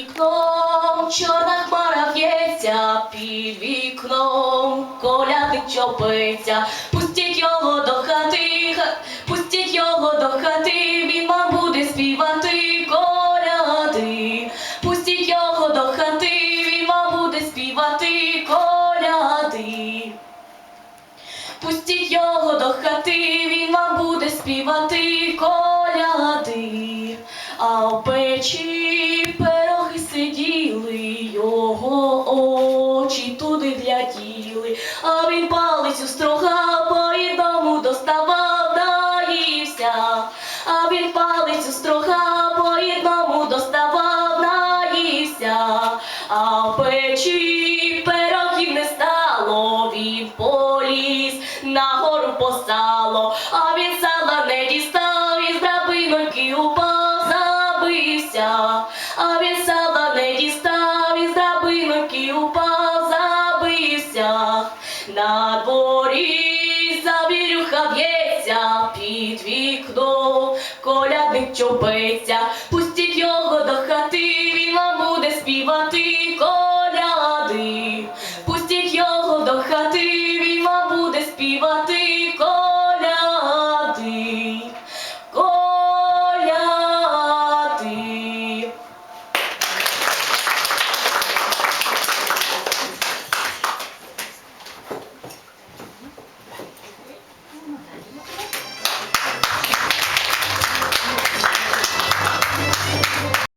Вікном чорна хмара в'ється під вікном, колядник чопиться, пустіть його до хати, пустіть його до хати, він вам буде співати коляди, пустіть його до хати, він вам буде співати коляди. Пустіть його до хати, він вам буде співати коляди, а в печі він палицю строга по одному доставав, наївся, а він палицю строга по одному доставав, наївся, а печі пирогів не стало, він поліз на гору по сало, а він сала не дістав із драбиноньки упав, забився, а він сала на дворі завірюха в'ється під вікном, колядник чобиться.